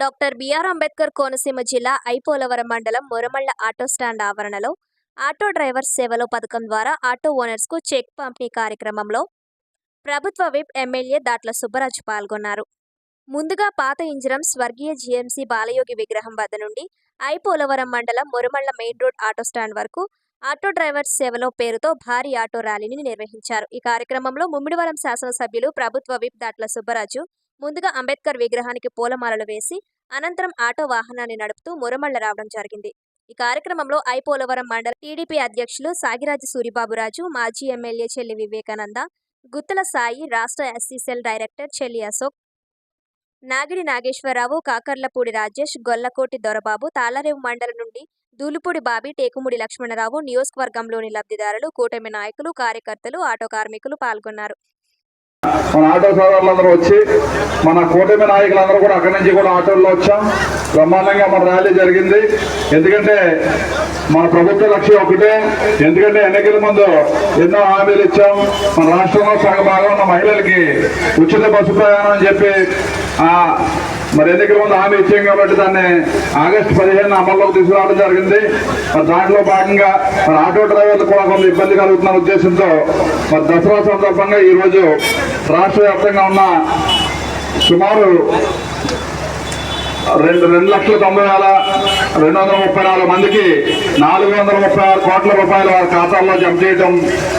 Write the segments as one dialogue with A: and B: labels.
A: Doctor BR Ambedkar Konaseema జిల్లా ఐపోలవరం మండలం Muramalla auto stand ఆవరణలో ఆటో డ్రైవర్స్ సేవలో పథకం ద్వారా ఆటో ఓనర్స్కు చెక్ పంపిణీ కార్యక్రమంలో ప్రభుత్వ విప్ ఎమ్మెల్యే దాట్ల సుబ్బరాజు పాల్గొన్నారు. ముందుగా పాత ఇంజరం స్వర్గీయ జీఎంసీ బాలయోగి విగ్రహం వద్ద నుండి ఐపోలవరం మండలం Muramalla main road auto stand వరకు ఆటో డ్రైవర్స్ సేవలో పేరుతో భారీ ఆటో ర్యాలీని నిర్వహించారు. ఈ కార్యక్రమంలో ముమ్మిడివరం శాసనసభ్యులు ప్రభుత్వ విప్ దాట్ల సుబ్బరాజు ముందుగా అంబేద్కర్ విగ్రహానికి పూలమాలలు వేసి అనంతరం ఆటో వాహనాన్ని నడుపుతూ మురమళ్ళ రావడం జరిగింది. ఈ కార్యక్రమంలో ఐపోలవరం మండల టీడీపీ అధ్యక్షులు సాగిరాజు సూరిబాబురాజు మాజీ ఎమ్మెల్యే చెల్లి వివేకానంద గుత్తల సాయి రాష్ట్ర ఎస్సీసెల్ డైరెక్టర్ చెల్లి అశోక్ నాగిడి నాగేశ్వరరావు కాకర్లపూడి రాజేష్ గొల్లకోటి దొరబాబు తాళరేవు మండలం నుండి దూలుపూడి బాబి టేకుముడి లక్ష్మణరావు నియోజకవర్గంలోని లబ్ధిదారులు కూటమి నాయకులు కార్యకర్తలు ఆటో కార్మికులు పాల్గొన్నారు.
B: మన ఆటో సోదరులందరూ వచ్చి మన కూటమి నాయకులందరూ కూడా అక్కడి నుంచి కూడా ఆటోల్లో వచ్చాం. బ్రహ్మాండంగా మన ర్యాలీ జరిగింది. ఎందుకంటే మన ప్రభుత్వ లక్ష్యం ఒకటే. ఎందుకంటే ఎన్నికల ముందు ఎన్నో హామీలు ఇచ్చాం. మన రాష్ట్రంలో సగ భాగం ఉన్న మహిళలకి ఉచిత బస్సు ప్రయాణం అని చెప్పి మరి ఎన్నికల ముందు హామీ ఇచ్చాం కాబట్టి దాన్ని ఆగస్టు పదిహేను అమల్లోకి తీసుకురావడం జరిగింది. మరి దాంట్లో భాగంగా మన ఆటో డ్రైవర్లు కూడా కొంత ఇబ్బంది కలుగుతున్న ఉద్దేశంతో మరి దసరా సందర్భంగా ఈరోజు రాష్ట్ర వ్యాప్తంగా ఉన్న సుమారు రెండు రెండు లక్షల తొంభై వేల రెండు వందల ముప్పై నాలుగు మందికి నాలుగు వందల ముప్పై ఆరు కోట్ల రూపాయలు వారి ఖాతాల్లో జమ చేయడం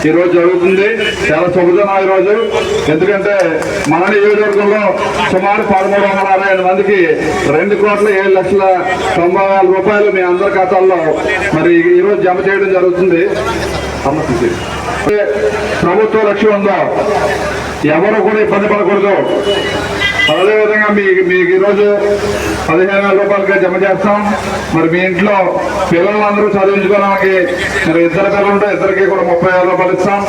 B: ఈరోజు జరుగుతుంది. చాలా శుభదినం ఈరోజు. రోజు ఎందుకంటే మన నియోజకవర్గంలో సుమారు పదమూడు వందల అరవై ఐదు మందికి రెండు కోట్ల ఏడు లక్షల తొంభై వేల రూపాయలు మీ అందరి ఖాతాల్లో మరి ఈరోజు జమ చేయడం జరుగుతుంది. ప్రభుత్వ లక్ష్యం ఉందో? ఎవరు కూడా ఇబ్బంది పడకూడదు. అదేవిధంగా మీ మీకు ఈరోజు పదిహేను వేల రూపాయలకి జమ చేస్తాం. మరి మీ ఇంట్లో పిల్లలందరూ చదివించుకోవడానికి మరి ఇద్దరు పిల్లలు ఉంటే ఇద్దరికి కూడా ముప్పై వేల రూపాయలు ఇస్తాం.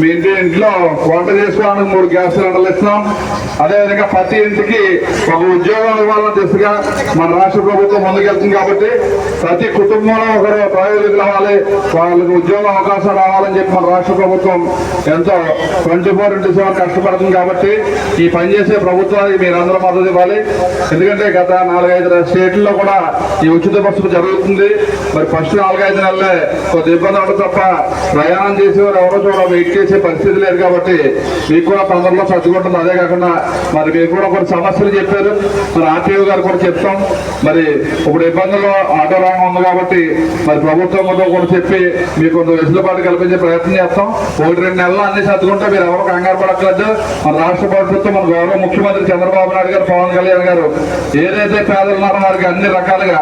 B: మీ ఇంటి ఇంట్లో వంట చేసుకోవడానికి మూడు గ్యాస్ సిలిండర్లు ఇస్తాం. అదేవిధంగా ప్రతి ఇంటికి ఒక ఉద్యోగం ఇవ్వాలని దిశగా మన రాష్ట్ర ప్రభుత్వం ముందుకెళ్తుంది కాబట్టి ప్రతి కుటుంబంలో ఒకరు ప్రయోజకులు అవ్వాలి. వాళ్ళకి ఉద్యోగ అవకాశాలు రావాలని చెప్పి మన రాష్ట్ర ప్రభుత్వం ఎంతో ట్వంటీ ఫోర్ ఇంటూ సెవెన్ కష్టపడుతుంది కాబట్టి ఈ పనిచేసే ప్రభుత్వాలు మీరందరూ మద్దతు ఇవ్వాలి. ఎందుకంటే గత నాలుగైదు స్టేట్లలో కూడా ఈ ఉచిత బస్సులు జరుగుతుంది. మరి ఫస్ట్ నాలుగైదు నెలలే కొద్ది ఇబ్బంది అవ్వడం తప్ప ప్రయాణం చేసేవారు ఎవరో చూడ వెయిట్ చేసే పరిస్థితి లేదు కాబట్టి మీకు కూడా తొందరలో సర్దుకుంటుంది అదే కాకుండా మరి మీకు కూడా కొన్ని సమస్యలు చెప్పారు. మరి ఆర్టీఓ గారు కూడా చెప్తాం. మరి ఇప్పుడు ఇబ్బందులు ఆటో రంగం ఉంది కాబట్టి మరి ప్రభుత్వం కూడా కూడా చెప్పి మీకు కొంత వెసులుబాటు కల్పించే ప్రయత్నం చేస్తాం. ఒకటి రెండు నెలలు అన్ని సర్దుకుంటే మీరు ఎవరు కంగారు పడక్కర్లేదు. మన రాష్ట్ర ప్రభుత్వం మన గౌరవ ముఖ్యమంత్రి చంద్రబాబు నాయుడు గారు పవన్ కళ్యాణ్ గారు ఏదైతే పేదలు ఉన్నారో వారికి అన్ని రకాలుగా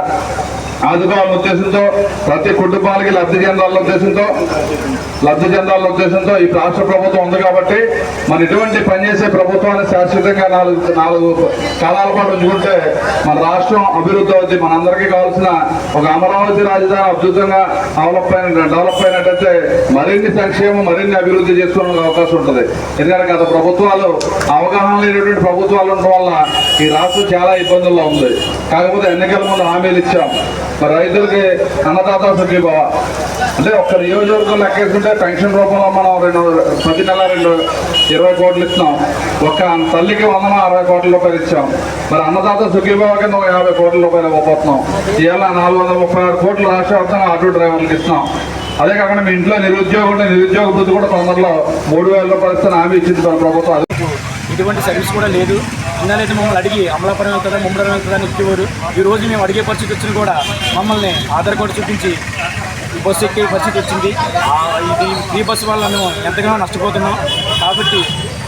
B: ఆదుకోవాలనే ఉద్దేశంతో ప్రతి కుటుంబాలకి లబ్ధి చెందాలనే ఉద్దేశంతో లబ్ధి చెందాలనే ఉద్దేశంతో ఈ రాష్ట్ర ప్రభుత్వం ఉంది కాబట్టి మన ఇటువంటి పనిచేసే ప్రభుత్వాన్ని శాశ్వతంగా నాలుగు నాలుగు కాలాల పాటు ఉంచుకుంటే మన రాష్ట్రం అభివృద్ధి అవుతుంది మనందరికీ కావాల్సిన ఒక అమరావతి రాజధాని అద్భుతంగా డెవలప్ అయిన డెవలప్ అయినట్టయితే మరిన్ని సంక్షేమం మరిన్ని అభివృద్ధి చేసుకోవడానికి అవకాశం ఉంటుంది. ఎందుకంటే గత ప్రభుత్వాలు అవగాహన లేనటువంటి ప్రభుత్వాలు ఉండడం వల్ల ఈ రాష్ట్రం చాలా ఇబ్బందుల్లో ఉంది. కాకపోతే ఎన్నికల ముందు హామీలు ఇచ్చాం. మరి రైతులకి అన్నదాత సుఖీభవ అంటే ఒక్క నియోజకవర్గం లెక్కేసుకుంటే పెన్షన్ రూపంలో మనం రెండు ప్రతి నెల రెండు ఇరవై కోట్లు ఇస్తున్నాం. ఒక తల్లికి వందన అరవై కోట్ల రూపాయలు ఇచ్చాం. మరి అన్నదాత సుఖీభవ కింద ఒక యాభై కోట్ల రూపాయలు ఇవ్వబోతున్నాం. ఇవాళ నాలుగు వందల ముప్పై ఆరు కోట్లు రాష్ట్ర వ్యాప్తంగా ఆటో డ్రైవర్లకు ఇస్తున్నాం. అదే కాకుండా మీ ఇంట్లో నిరుద్యోగం ఉంటే నిరుద్యోగ వృద్ధి కూడా తొందరలో మూడు వేల రూపాయలు ఇస్తాను హామీ ఇచ్చింది ప్రభుత్వం. అది
C: సర్వీస్ కూడా లేదు. ఇందానైతే మమ్మల్ని అడిగి అమలాపురం వెళ్తుందా ముమ్మరం వెళ్తుందా అని ఇచ్చేవారు. ఈ రోజు మేము అడిగే పరిస్థితి వచ్చిన కూడా మమ్మల్ని ఆధార్ కార్డు చూపించి బస్సు ఎక్కే పరిస్థితి వచ్చింది. ఇది ఈ బస్సు వల్ల మేము ఎంతగానో నష్టపోతున్నాం. కాబట్టి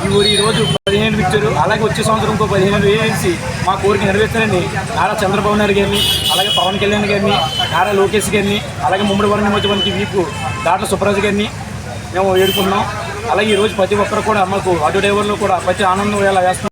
C: ఈ ఊరు ఈరోజు పదిహేను ఇచ్చారు. అలాగే వచ్చే సంవత్సరం ఇంకో పదిహేను వేసి మా కోరిక నెరవేర్చారని నారా చంద్రబాబు నాయుడు గారిని అలాగే పవన్ కళ్యాణ్ గారిని నారా లోకేష్ గారిని అలాగే ముమ్మడి వరం నియోజకవర్గానికి వీపు దాట్ల సుబ్రాజ్ గారిని మేము వేడుకున్నాం అలాగే ఈ రోజు ప్రతి ఒక్కరు కూడా మాకు ఆటో డ్రైవర్లు కూడా ప్రతి ఆనందం వేళ వేస్తున్నాం.